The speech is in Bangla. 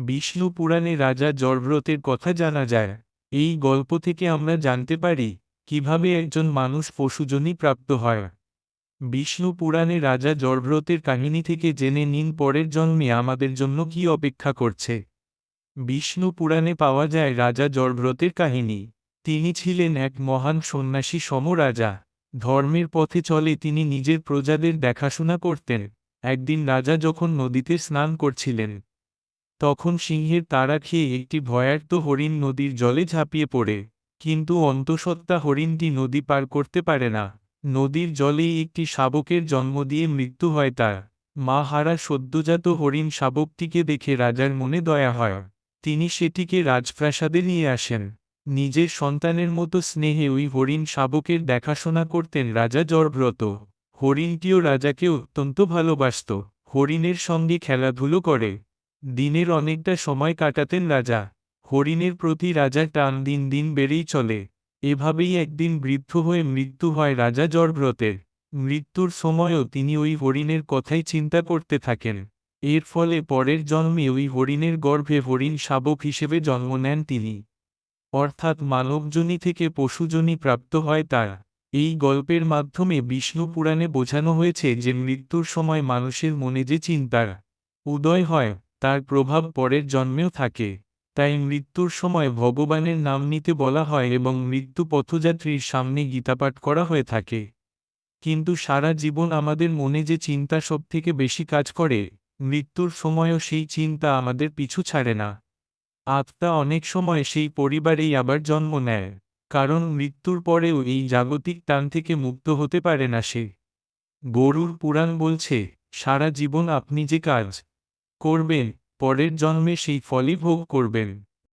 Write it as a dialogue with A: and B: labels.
A: বিষ্ণু পুরাণে রাজা জড়ব্রতের কথা জানা যায়। এই গল্প থেকে আমরা জানতে পারি, কীভাবে একজন মানুষ পশুজনই প্রাপ্ত হয়। বিষ্ণু পুরাণে রাজা জড়ব্রতের কাহিনী থেকে জেনে নিন, পরের জন্মে আমাদের জন্য কি অপেক্ষা করছে। বিষ্ণু পুরাণে পাওয়া যায় রাজা জড়ব্রতের কাহিনী। তিনি ছিলেন এক মহান সন্ন্যাসী সমরাজা। ধর্মের পথে চলে তিনি নিজের প্রজাদের দেখাশোনা করতেন। একদিন রাজা যখন নদীতে স্নান করছিলেন তখন সিংহের তাড়া খেয়ে একটি ভয়ার্ত হরিণ নদীর জলে ঝাঁপিয়ে পড়ে। কিন্তু অন্তঃসত্ত্বা হরিণটি নদী পার করতে পারে না। নদীর জলেই একটি শাবকের জন্ম দিয়ে মৃত্যু হয় তার। মা হারা সদ্যজাত হরিণ শাবকটিকে দেখে রাজার মনে দয়া হয়। তিনি সেটিকে রাজপ্রাসাদে নিয়ে আসেন। নিজের সন্তানের মতো স্নেহে ওই হরিণ শাবকের দেখাশোনা করতেন রাজা জড়ব্রত হরিণটিও রাজাকে অত্যন্ত ভালোবাসত। হরিণের সঙ্গে খেলাধুলো করে। দিনের অনেকটা সময় কাটাতেন রাজা। হরিণের প্রতি রাজার টান দিন দিন বেড়েই চলে। এভাবেই একদিন বৃদ্ধ হয়ে মৃত্যু হয় রাজা জড়ব্রতের মৃত্যুর সময়ও তিনি ওই হরিণের কথাই চিন্তা করতে থাকেন। এর ফলে পরের জন্মে ওই হরিণের গর্ভে হরিণ শাবক হিসেবে জন্ম নেন তিনি। অর্থাৎ মানবজনী থেকে পশুজনী প্রাপ্ত হয় তার। এই গল্পের মাধ্যমে বিষ্ণু পুরাণে বোঝানো হয়েছে যে মৃত্যুর সময় মানুষের মনে যে চিন্তার উদয় হয় তার প্রভাব পরের জন্মেও থাকে। তাই মৃত্যুর সময় ভগবানের নাম নিতে বলা হয় এবং মৃত্যু পথযাত্রীর সামনে গীতাপাঠ করা হয়ে থাকে। কিন্তু সারা জীবন আমাদের মনে যে চিন্তা সবথেকে বেশি কাজ করে, মৃত্যুর সময়ও সেই চিন্তা আমাদের পিছু ছাড়ে না। আত্মা অনেক সময় সেই পরিবারেই আবার জন্ম নেয়, কারণ মৃত্যুর পরেও এই জাগতিক টান থেকে মুক্ত হতে পারে না সে। গরুর পুরাণ বলছে, সারা জীবন আপনি যে কাজ করবেন পরের জন্মে সেই ফলই ভোগ করবেন।